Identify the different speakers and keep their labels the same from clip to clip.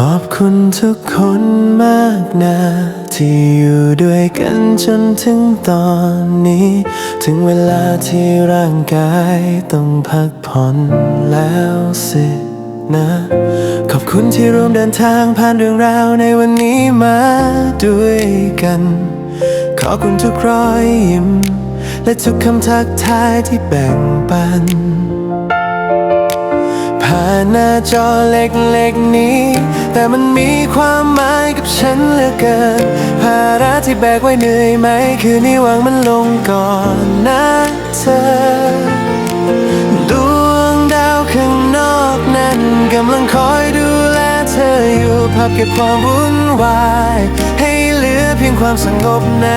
Speaker 1: ขอบคุณทุกคนมากนาที่อยู่ด้วยกันจนถึงตอนนี้ ถึงเวลาที่ร่างกายต้องพักผ่อนแล้วสินะ ขอบคุณที่ร่วมเดินทางผ่านเรื่องราวในวันนี้มาด้วยกัน ขอบคุณทุกรอยยิ้ม และทุกคำทักทายที่แบ่งปัน หน้าจอเล็กๆนี้ แต่มันมีความหมายกับฉันเหลือเกิน ภาระที่แบกไว้เหนื่อยไหม คืนนี้หวังมันลงก่อนนะเธอ ดวงดาวข้างนอกนั้นกำลังคอยดูแลเธออยู่ พับเก็บความวุ่นวาย ให้เหลือเพียงความสงบใน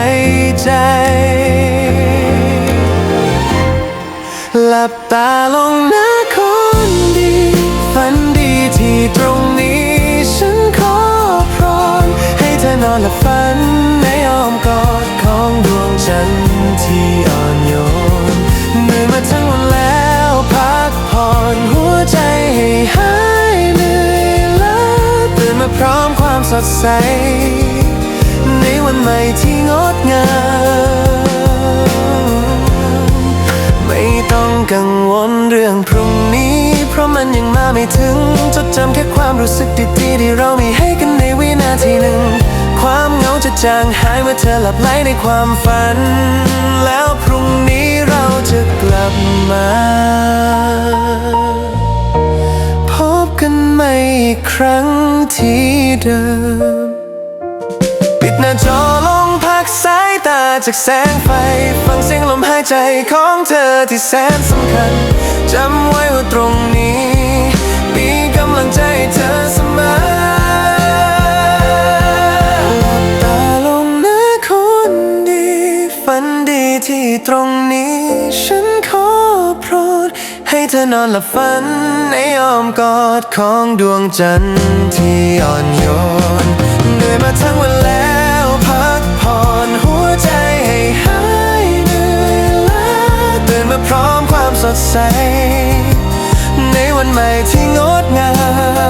Speaker 1: อนอนหลับฝันในอ้อมกอดของดวงจันทร์ที่อ่อนโยนเหนื่อยมาทั้งวันแล้วพักผ่อนหัวใจให้หายเหนื่อยล้าตื่นมาพร้อมความสดใส ในวันใหม่ที่งดงามไม่ต้องกังวลเรื่องพรุ่งนี้ เพราะมันยังมาไม่ถึงจดจำแค่ความรู้สึกดีๆที่เรามีให้กัน จะจางหายเมื่อเธอหลับไหลในความฝัน แล้วพรุ่งนี้เราจะกลับมา พบกันใหม่อีกครั้งที่เดิม ปิดหน้าจอลงพักสายตาจากแสงไฟ ฟังเสียงลมหายใจของเธอที่แสนสำคัญ จำไว้ว่าตรงนี้ มีกำลังใจเธอ ที่ตรงนี้ ฉันขอโปรด ให้เธอนอนหลับฝัน ในอ้อมกอดของดวงจันทร์ที่อ่อนโยนเหนื่อยมาทั้งวันแล้วพักผ่อนหัวใจให้หายเหนื่อยล้าตื่นมาพร้อมความสดใส ในวันใหม่ที่งดงา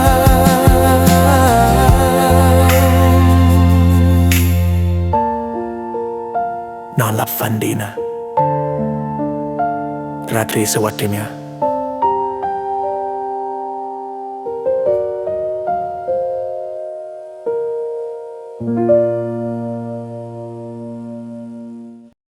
Speaker 1: ม
Speaker 2: นอนหลับฝันดีนะ ราตรีสวัสดิ์เมีย
Speaker 1: เ